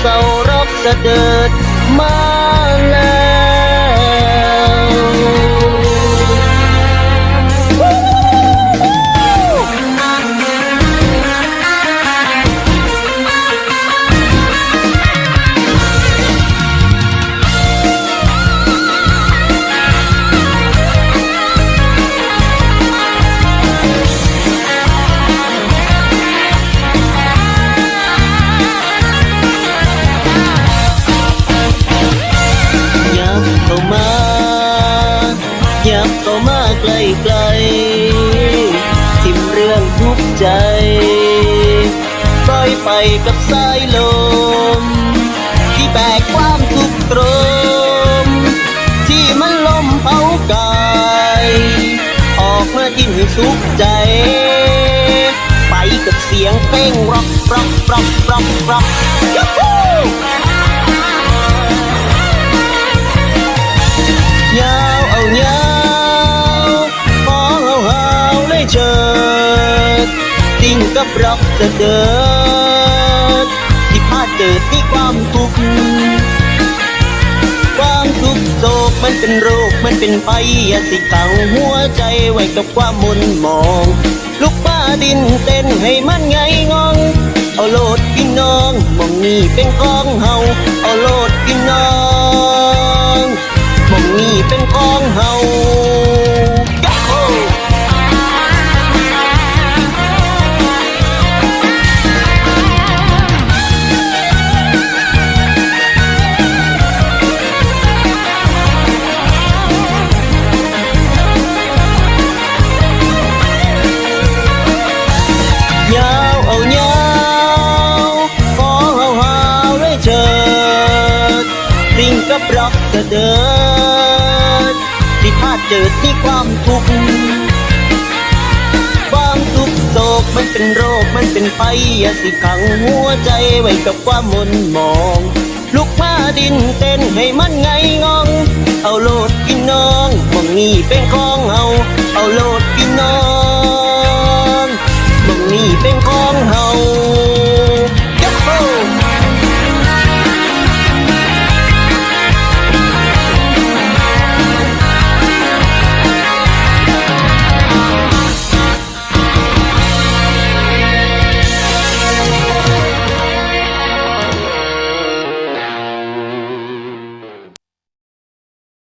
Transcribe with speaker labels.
Speaker 1: เสารับเสด็จมา มาใกล้ใกลทิมเรื่องทุกใจปล่อยไปกับสายลม ที่แบกความทุกข์ตรม ที่มันลมเผากาย ออกมากินให้สุขใจ ไปกับเสียงเพลงร็อกร็อกร็อกร็อกร็อกยูฮูิ่งกับร็อกเสดิดที่พาเกิดที่ความทุกข์ความทุกข์โศกมันเป็นโรคมันเป็นภัยอย่าสิขังหัวใจไว้กับความมุนมองลูกป้าดินเต้นให้มันไงงอง เอาโลดพี่น้องมองนี่เป็นของเฮาเอาโลดพี่น้องมองนี่เป็นของเฮา จะเดิน ที่พาดเจิดที่ความทุกข์ความทุกข์โศกมันเป็นโรคมันเป็นไฟอย่าสิขังหัวใจไว้กับความมนมอง ลุกมาดินเต้นให้มันไงงอง เอาโลดกินน้องมองนี่เป็นของเฮาเอาโลด